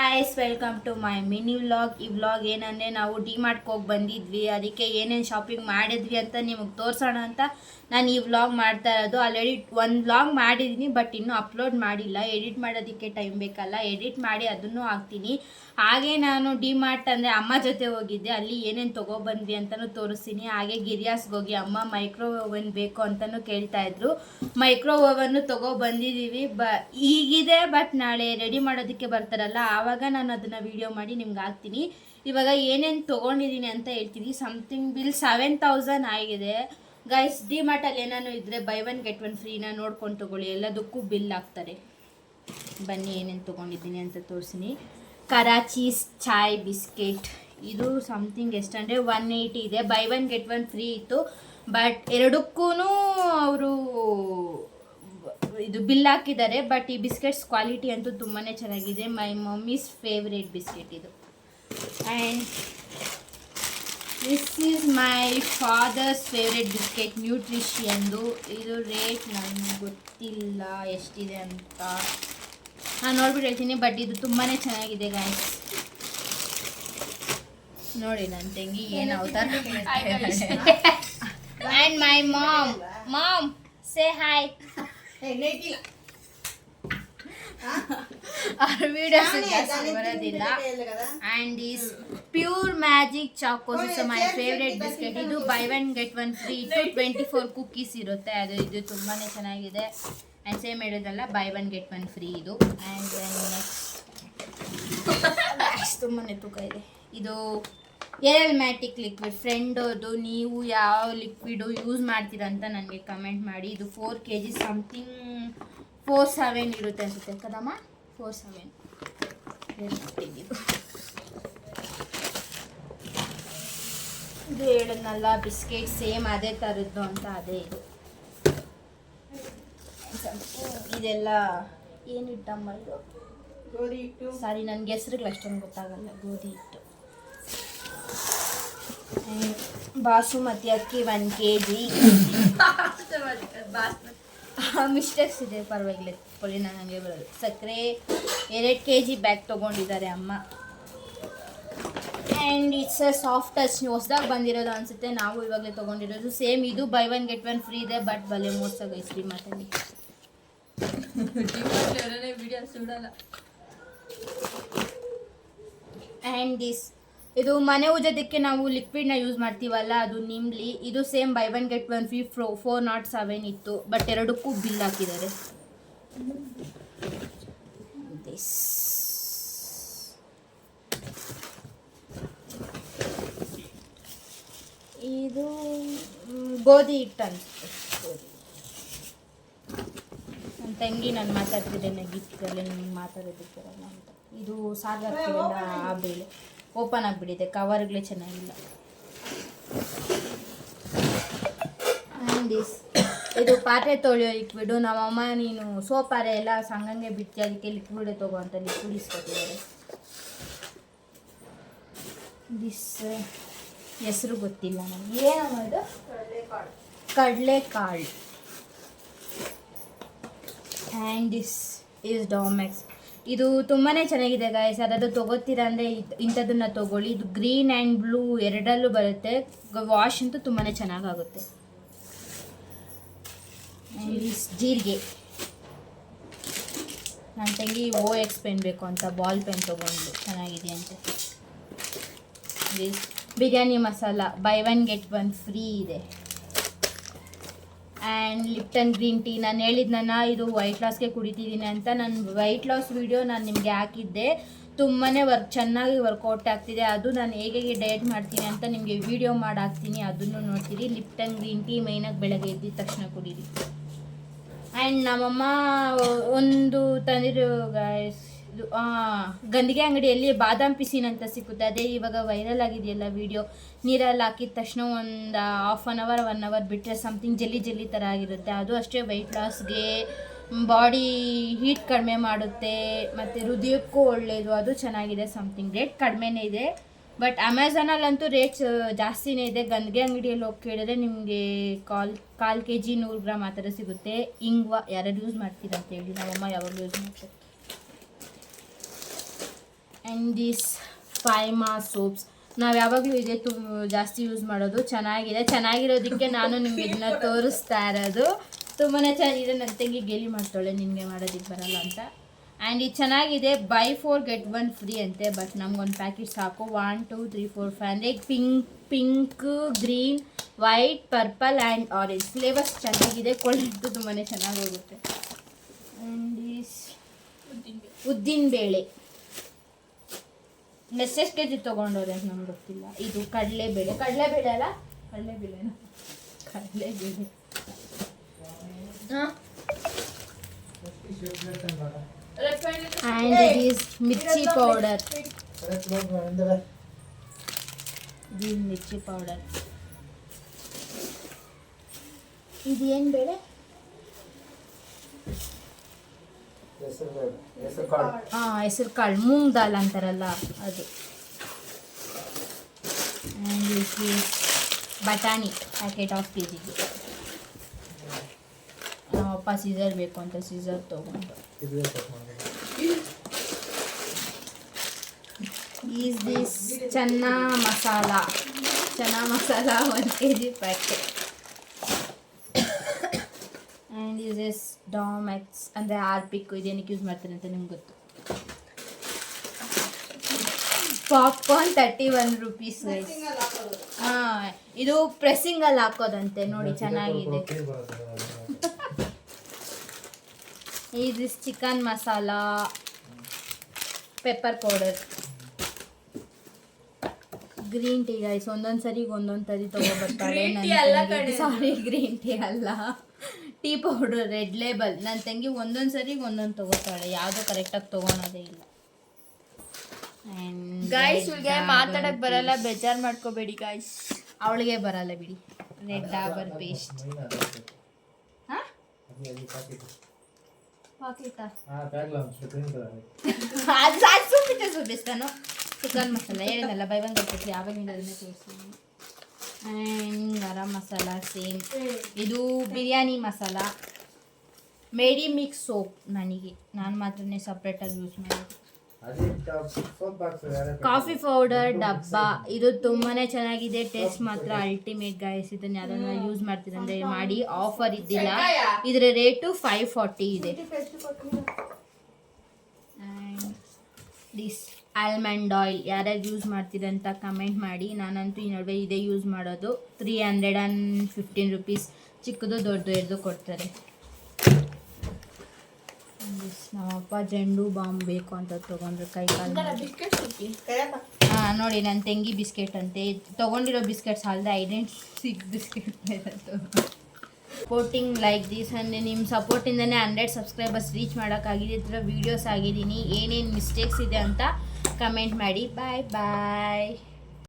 Guys welcome to my mini vlog ಈ vlog ಏನಂದರೆ ನಾವು ಡಿ ಹೋಗಿ ಬಂದಿದ್ವಿ. ಅದಕ್ಕೆ ಏನೇನು ಶಾಪಿಂಗ್ ಮಾಡಿದ್ವಿ ಅಂತ ನಿಮಗೆ ತೋರಿಸೋಣ ಅಂತ. ನಾನು ಈ ವ್ಲಾಗ್ ಮಾಡ್ತಾ ಇರೋದು. ಆಲ್ರೆಡಿ ಒಂದು ವ್ಲಾಗ್ ಮಾಡಿದ್ದೀನಿ ಬಟ್ ಇನ್ನೂ ಅಪ್ಲೋಡ್ ಮಾಡಿಲ್ಲ. ಎಡಿಟ್ ಮಾಡೋದಕ್ಕೆ ಟೈಮ್ ಬೇಕಲ್ಲ. ಎಡಿಟ್ ಮಾಡಿ ಅದನ್ನು ಹಾಕ್ತೀನಿ. ಹಾಗೆ ನಾನು ಡಿ ಮಾರ್ಟ್ ಅಂದರೆ ಅಮ್ಮ ಜೊತೆ ಹೋಗಿದ್ದೆ. ಅಲ್ಲಿ ಏನೇನು ತೊಗೊಬಂದ್ವಿ ಅಂತಲೂ ತೋರಿಸ್ತೀನಿ. ಹಾಗೆ ಗಿರಿಯಾಸ್ಗೆ ಹೋಗಿ, ಅಮ್ಮ ಮೈಕ್ರೋ ಓವನ್ ಬೇಕು ಅಂತಲೂ ಕೇಳ್ತಾ ಇದ್ರು. ಮೈಕ್ರೋ ಓವನ್ನು ತೊಗೊಬಂದಿದ್ದೀವಿ ಬ, ಈಗಿದೆ ಬಟ್ ನಾಳೆ ರೆಡಿ ಮಾಡೋದಕ್ಕೆ ಬರ್ತಾರಲ್ಲ. ಆವಾಗ ನಾನು ಅದನ್ನು ವಿಡಿಯೋ ಮಾಡಿ ನಿಮ್ಗೆ ಹಾಕ್ತೀನಿ. ಇವಾಗ ಏನೇನು ತೊಗೊಂಡಿದ್ದೀನಿ ಅಂತ ಹೇಳ್ತೀನಿ. ಸಮಥಿಂಗ್ ಬಿಲ್ ಸೆವೆನ್ ತೌಸಂಡ್ ಆಗಿದೆ. ಗೈಸ್ ಡಿ ಮಾರ್ಟಲ್ಲಿ ಏನಾನು ಇದ್ದರೆ ಬೈ ಒನ್ ಗೆಟ್ ಒನ್ ಫ್ರೀನ ನೋಡ್ಕೊಂಡು ತಗೊಳ್ಳಿ. ಎಲ್ಲದಕ್ಕೂ ಬಿಲ್ ಹಾಕ್ತಾರೆ ಬನ್ನಿ, ಏನೇನು ತೊಗೊಂಡಿದ್ದೀನಿ ಅಂತ ತೋರಿಸ್ತೀನಿ ಕರಾಚಿ ಚಾಯ್ ಬಿಸ್ಕೆಟ್. ಇದು ಸಮಥಿಂಗ್ ಎಷ್ಟಂದರೆ ಒನ್ ಏಯ್ಟಿ ಇದೆ. Buy one get one free ಇತ್ತು. ಬಟ್ ಎರಡಕ್ಕೂ ಅವರು ಇದು ಬಿಲ್ ಹಾಕಿದ್ದಾರೆ. ಬಟ್ ಈ ಬಿಸ್ಕೆಟ್ಸ್ ಕ್ವಾಲಿಟಿ ಅಂತೂ ತುಂಬಾ ಚೆನ್ನಾಗಿದೆ. ಮೈ ಮಮ್ಮೀಸ್ ಫೇವ್ರೇಟ್ ಬಿಸ್ಕೆಟ್ ಇದು. And this is my father's favourite biscuit ನ್ಯೂಟ್ರಿಷಿಯನ್ದು ಇದು ರೇಟ್ ನನಗೆ ಗೊತ್ತಿಲ್ಲ ಎಷ್ಟಿದೆ ಅಂತ. ನಾನು ನೋಡ್ಬಿಟ್ಟು ಹೇಳ್ತೀನಿ ಬಟ್ ಇದು ತುಂಬಾ ಚೆನ್ನಾಗಿದೆ ಗಾಯ್ಸ್ ನೋಡಿ ನನ್ನ ತಂಗಿ ಏನು ಅವತಾರ and my mom mom say hi ಅವ್ರ ವಿಡಿಯೋಸ್ ಜಾಸ್ತಿ ಬರೋದಿಲ್ಲ. And is pure magic Chocos is my favourite biscuit ಇದು buy one get one free ಇಟ್ಟು ಟ್ವೆಂಟಿ ಫೋರ್ ಕುಕ್ಕೀಸ್ ಇರುತ್ತೆ. ಅದು ಇದು ತುಂಬಾ ಚೆನ್ನಾಗಿದೆ. ಆ್ಯಂಡ್ ಸೇಮ್ ಹೇಳೋದಲ್ಲ buy one get one free ಇದು. ಆ್ಯಂಡ್ ನೆಕ್ಸ್ಟ್ ತುಂಬಾ ತೂಕ ಇದೆ. ಇದು ಏರಲ್ ಮ್ಯಾಟಿಕ್ ಲಿಕ್ವಿಡ್ ಫ್ರೆಂಡದು ನೀವು ಯಾವ ಲಿಕ್ವಿಡು ಯೂಸ್ ಮಾಡ್ತೀರಾ ಅಂತ ನನಗೆ ಕಮೆಂಟ್ ಮಾಡಿ. ಇದು four K G something four seven ಇರುತ್ತೆ ಅನ್ಸುತ್ತೆ. ಕದಮ್ಮ? ಫೋರ್ ಸೆವೆನ್ ಇದು ಹೇಳಿದ್ನಲ್ಲ ಬಿಸ್ಕೆಟ್ ಸೇಮ್ ಅದೇ ಥರದ್ದು ಅಂತ ಅದೇ ಇದು. ಇದೆಲ್ಲ ಏನಿಟ್ಟಮ್ಮ ಇದು? ಗೋಧಿ ಹಿಟ್ಟು. ಸಾರಿ ನನಗೆ ಹೆಸ್ರುಗಳು ಅಷ್ಟೊಂದು ಗೊತ್ತಾಗಲ್ಲ. ಗೋಧಿ ಹಿಟ್ಟು. ಬಾಸುಮತಿ ಅಕ್ಕಿ ಒನ್ ಕೆ ಜಿ ಮಿಸ್ಟೇಕ್ಸ್ ಇದೆ ಪರವಾಗಿಲ್ಲ. ಕೊಲ್ಲಿ ನಾನು ಹಾಗೆ ಬರೋದು. ಸಕ್ಕರೆ ಎರಡು ಕೆ ಜಿ ಬ್ಯಾಗ್ ತೊಗೊಂಡಿದ್ದಾರೆ ಅಮ್ಮ. And it's a soft touch ಹೊಸ್ದಾಗಿ ಬಂದಿರೋದು ಅನಿಸುತ್ತೆ. ನಾವು ಇವಾಗಲೇ ತೊಗೊಂಡಿರೋದು. ಸೇಮ್ ಇದು buy one get one free ಇದೆ ಬಟ್ ಬಲೆ ಮೋಸ ಗೈಸ್ರಿ ಮಾತಾಡಿ. ಆ್ಯಂಡ್ ದಿಸ್ ಇದು ಮನೆ ಉಜ್ಜೋದಕ್ಕೆ ನಾವು ಲಿಕ್ವಿಡ್ನ ಯೂಸ್ ಮಾಡ್ತೀವಲ್ಲ ಅದು ನಿಮ್ಲಿ. ಇದು same buy one get one free from four naught seven ಇತ್ತು ಬಟ್ ಎರಡಕ್ಕೂ ಬಿಲ್ ಹಾಕಿದ್ದಾರೆ. ಇದು ಗೋಧಿ ಹಿಟ್ಟು ಅನಿಸುತ್ತೆ ನನ್ನ ತಂಗಿ ನಾನು ಮಾತಾಡ್ತಿದ್ದೇನೆ ಗಿಫ್ಟ್ಗಳಲ್ಲಿ ನಿಮ್ಗೆ ಮಾತಾಡೋದಕ್ಕೆ ಅಂತ. ಇದು ಸಾಗರ ಆ ಬೇಳೆ. ಓಪನ್ ಆಗಿಬಿಟ್ಟಿದೆ, ಕವರ್ಗಳೇ ಚೆನ್ನಾಗಿಲ್ಲ. And this. ಇದು ಪಾತ್ರೆ ತೊಳೆಯೋ ಲಿಕ್ವಿಡು ನಮ್ಮಮ್ಮ ನೀನು ಸೋಪಾರೆ ಎಲ್ಲ ಸಂಗಂಗೆ ಬಿಟ್ಟು ಅದಕ್ಕೆ ಲಿಕ್ವಿಡೇ ತಗೋ ಅಂತ ಲಿಕ್ವಿಡ್ ಇಸ್ಕೊತಿದ್ದಾರೆ ದಿಸ್ ಹೆಸರು ಗೊತ್ತಿಲ್ಲ ನನಗೆ. ಏನಮ್ಮ ಇದು ಕಡಲೆಕಾಳು. ಆ್ಯಂಡ್ ದಿಸ್ ಈಸ್ ಡಾಮೆಕ್ಸ್ ಇದು ತುಂಬಾ ಚೆನ್ನಾಗಿದೆ ಗಾಯಸ್ ಅದಾದ್ರು ತಗೋತೀರಾ ಅಂದರೆ ಇಂಥದನ್ನ ತಗೊಳ್ಳಿ. ಇದು ಗ್ರೀನ್ ಆ್ಯಂಡ್ ಬ್ಲೂ ಎರಡಲ್ಲೂ ಬರುತ್ತೆ. ವಾಶ್ ಅಂತೂ ತುಂಬಾ ಚೆನ್ನಾಗಾಗುತ್ತೆ. ಜೀರಿಗೆ. ನನ್ನ ತಂಗಿ ಓ ಎಕ್ಸ್ ಪೆನ್ ಬೇಕು ಅಂತ ಬಾಲ್ ಪೆನ್ ತೊಗೊಂಡು. ಚೆನ್ನಾಗಿದೆ ಅಂತ. Biryani masala buy one get one free ಇದೆ. ಆ್ಯಂಡ್ ಲಿಪ್ಟನ್ ಗ್ರೀನ್ ಟೀ ನಾನು ಹೇಳಿದ್ನ ಇದು ವೈಟ್ ಲಾಸ್ಗೆ ಕುಡಿತಿದ್ದೀನಿ ಅಂತ. ನಾನು ವೈಟ್ ಲಾಸ್ ವಿಡಿಯೋ ನಾನು ನಿಮಗೆ ಹಾಕಿದ್ದೆ. ತುಂಬಾ ವರ್ಕ್ ಚೆನ್ನಾಗಿ ವರ್ಕೌಟ್ ಆಗ್ತಿದೆ. ಅದು ನಾನು ಹೇಗೆ ಡಯಟ್ ಮಾಡ್ತೀನಿ ಅಂತ ನಿಮಗೆ ವೀಡಿಯೋ ಮಾಡಾಕ್ತೀನಿ. ಅದನ್ನು ನೋಡ್ತೀರಿ. ಲಿಪ್ಟನ್ ಗ್ರೀನ್ ಟೀ ಮೈನಾಗಿ ಬೆಳಗ್ಗೆ ಎದ್ದಿದ ತಕ್ಷಣ ಕುಡೀರಿ. ಆ್ಯಂಡ್ ನಮ್ಮಮ್ಮ, ಒಂದು ತಂದಿರೋ ಗಾಯ್ಸ್ ಇದು ಗಂದಿಗೆ ಅಂಗಡಿಯಲ್ಲಿ ಬಾದಾಮ್ ಪಿಸಿನ್ ಅಂತ ಸಿಕ್ಕುತ್ತೆ. ಅದೇ ಇವಾಗ ವೈರಲ್ ಆಗಿದೆಯಲ್ಲ ವಿಡಿಯೋ ನೀರಲ್ಲಿ ಹಾಕಿದ ತಕ್ಷಣ ಒಂದು half an hour one hour ಬಿಟ್ಟರೆ ಸಮಥಿಂಗ್ ಜಲ್ಲಿ ಜಲ್ಲಿ ಥರ ಆಗಿರುತ್ತೆ. ಅದು ಅಷ್ಟೇ ವೈಟ್ ಲಾಸ್ಗೆ ಬಾಡಿ ಹೀಟ್ ಕಡಿಮೆ ಮಾಡುತ್ತೆ. ಮತ್ತು ಹೃದಯಕ್ಕೂ ಒಳ್ಳೆಯದು ಅದು ಚೆನ್ನಾಗಿದೆ ಸಮಥಿಂಗ್ ರೇಟ್ ಕಡಿಮೆನೇ ಇದೆ. ಬಟ್ ಅಮೆಝಾನಲ್ಲಂತೂ ರೇಟ್ಸ್ ಜಾಸ್ತಿನೇ ಇದೆ. ಗಂದಿಗೆ ಅಂಗಡಿಯಲ್ಲಿ ಹೋಗಿ ಕೇಳಿದ್ರೆ ನಿಮಗೆ ಕಾಲ್, ಕಾಲು ಕೆ ಜಿ ನೂರು ಗ್ರಾಮ್ ಆ ಥರ ಸಿಗುತ್ತೆ. ಇಂಗ್ವಾ, ಯಾರ್ಯಾರು ಯೂಸ್ ಮಾಡ್ತೀರಂತ ಹೇಳಿ ನಮ್ಮಮ್ಮ ಯಾವಾಗಲೂ ಯೂಸ್ ಮಾಡ್ತಾರೆ ಆ್ಯಂಡ್ ದಿಸ್ ಫೈಮಾ ಸೋಪ್ಸ್ ನಾವು ಯಾವಾಗಲೂ ಇದೇ ತು ಜಾಸ್ತಿ ಯೂಸ್ ಮಾಡೋದು ಚೆನ್ನಾಗಿದೆ. ಚೆನ್ನಾಗಿರೋದಕ್ಕೆ ನಾನು ನಿಮ್ಗೆ ಇದನ್ನ ತೋರಿಸ್ತಾ ಇರೋದು. ತುಂಬಾ ಚೆನ್ನಾಗಿದೆ ನನ್ನ ತಂಗಿ ಗೇಲಿ ಮಾಡ್ತಾಳೆ ನಿನಗೆ ಮಾಡೋದಕ್ಕೆ ಬರಲ್ಲ ಅಂತ. ಆ್ಯಂಡ್ ಇದು ಚೆನ್ನಾಗಿದೆ. Buy four get one free ಅಂತೆ ಬಟ್ ನಮ್ಗೊಂದು ಪ್ಯಾಕೆಟ್ ಸಾಕು. One two three four five ಅಂದರೆ pink pink green white purple and orange flavours ಚೆನ್ನಾಗಿದೆ. ಕೊಳ್ಳಿಟ್ಟು ತುಂಬಾ ಚೆನ್ನಾಗಿ ಹೋಗುತ್ತೆ. ಆ್ಯಂಡ್ ಉದ್ದಿನ ಬೇಳೆ ಎಷ್ಟೆಷ್ಟು ಕೆ ಜಿ ತೊಗೊಂಡವ್ರೆ ಅಂತ ನಮ್ಗೆ ಗೊತ್ತಿಲ್ಲ. ಇದು ಕಡಲೆಬೇಳೆ. ಕಡಲೆಬೇಳೆ ಅಲ್ಲ? ಕಡಲೆಬೇಳೆನ ಕಡಲೆಬೇಳೆ. And it is mirchi powder ಇದು ಮಿರ್ಚಿ ಪೌಡರ್ ಇದು ಏನು ಬೇಳೆ? ಹಾಂ ಹೆಸರು ಕಾಳು. ಮೂಂಗ್ ದಾಲ್ ಅಂತಾರಲ್ಲ ಅದು. ಬಟಾಣಿ ಪ್ಯಾಕೆಟ್ ಆಫ್ ಕೆ ಜಿಗೆ ನಮ್ಮಪ್ಪ ಸೀಸರ್ ಬೇಕು ಅಂತ ಸೀಸರ್ ತೊಗೊಂಡು. Is this chana masala chana masala one K G packet and is is Domex ಅಂದರೆ ಆರ್ಪಿಕ್ ಇದೇನಕ್ಕೆ ಯೂಸ್ ಮಾಡ್ತಾರೆ ಅಂತ ನಿಮ್ಗೆ ಗೊತ್ತು. ಪಾಪ್ಕಾರ್ನ್ ತರ್ಟಿ ಒನ್ ರುಪೀಸ್ ಹಾಂ ಇದು ಪ್ರೆಸ್ಸಿಂಗಲ್ಲಿ ಹಾಕೋದಂತೆ ನೋಡಿ ಚೆನ್ನಾಗಿದೆ. ಇದು chicken masala pepper powder green tea guys ಒಂದೊಂದು ಸರಿಗೆ ಒಂದೊಂದು ಸರಿ ಅಲ್ಲ ಸಾರಿ ಗ್ರೀನ್ ಟೀ ಅಲ್ಲ. Tea powder Red Label. ನನ್ನ ತಂಗಿ ಒಂದೊಂದು ಸರಿ ಒಂದೊಂದು ತಗೋತಾಳೆ. ಯಾವುದೋ ಕರೆಕ್ಟಾಗಿ ತೊಗೊಳೋದೇ ಇಲ್ಲ. ಗಾಯ್ಸ್ ಇವಳಿಗೆ ಮಾತಾಡಕ್ ಬರಲ್ಲ. ಬೇಜಾರ್ ಮಾಡ್ಕೋಬೇಡಿ ಗಾಯ್ಸ್ ಅವಳಿಗೆ ಬರಲ್ಲ ಬಿಡಿ. ರೆಡ್ ಡಾಬರ್ ಪೇಸ್ಟ್ ಸುಮ್ಮಿಟ್ಟೆ ಸುಬ್ಬಿಸ್ತಾನು ಚಿಕನ್ ಮಸಾಲ ಹೇಳಿದ್ನಲ್ಲ ಬೈ ಬಂದು ಯಾವಾಗ ಅದನ್ನೇ ತೋರಿಸ್ತೀನಿ ಆ್ಯಂಡ್ ಗರಂ ಮಸಾಲ ಸೇಮ್ ಇದು ಬಿರಿಯಾನಿ ಮಸಾಲ. ಮೇಡಿ ಮಿಕ್ಸ್ ಸೋಪ್ ನನಗೆ. ನಾನು ಮಾತ್ರ ಸಪ್ರೇಟಾಗಿ ಯೂಸ್ ಮಾಡೋದು. ಕಾಫಿ ಪೌಡರ್ ಡಬ್ಬ. ಇದು ತುಂಬಾ ಚೆನ್ನಾಗಿದೆ. ಟೇಸ್ಟ್ ಮಾತ್ರ ಅಲ್ಟಿಮೇಟ್ ಗಾಯಸ್ ಇದನ್ನ ಯಾರನ್ನ ಯೂಸ್ ಮಾಡ್ತೀರಂದ್ರೆ ಮಾಡಿ. ಆಫರ್ ಇದ್ದಿಲ್ಲ. ಇದರ ರೇಟು ಫೈವ್ ಫಾರ್ಟಿ ಇದೆ. This almond oil. ಯಾರ್ಯಾರು ಯೂಸ್ ಮಾಡ್ತೀರಂತ ಕಮೆಂಟ್ ಮಾಡಿ. ನಾನಂತೂ ಈ ನಡುವೆ ಇದೇ ಯೂಸ್ ಮಾಡೋದು. Three hundred and fifteen rupees ಚಿಕ್ಕದು ದೊಡ್ಡದು ಎರಡು ಕೊಡ್ತಾರೆ. ನಮ್ಮಪ್ಪ ಜೆಂಡು ಬಾಂಬ್ ಬೇಕು ಅಂತ ತೊಗೊಂಡ್ರು ಕೈ ಕಾಲು ಹಾಂ ನೋಡಿ ನನ್ನ ತಂಗಿ ಬಿಸ್ಕೆಟ್ ಅಂತೆ. ತೊಗೊಂಡಿರೋ ಬಿಸ್ಕೆಟ್ಸ್ ಅಲ್ಲದೆ identical biscuit supporting like this ಅಂದರೆ ನಿಮ್ಮ ಸಪೋರ್ಟಿಂದನೇ ಹಂಡ್ರೆಡ್ ಸಬ್ಸ್ಕ್ರೈಬರ್ಸ್ ರೀಚ್ ಮಾಡೋಕ್ಕಾಗಿದೆ ಈ ಥರ ವೀಡಿಯೋಸ್ ಆಗಿದ್ದೀನಿ. ಏನೇನು ಮಿಸ್ಟೇಕ್ಸ್ ಇದೆ ಅಂತ ಕಮೆಂಟ್ ಮಾಡಿ ಬಾಯ್ ಬಾಯ್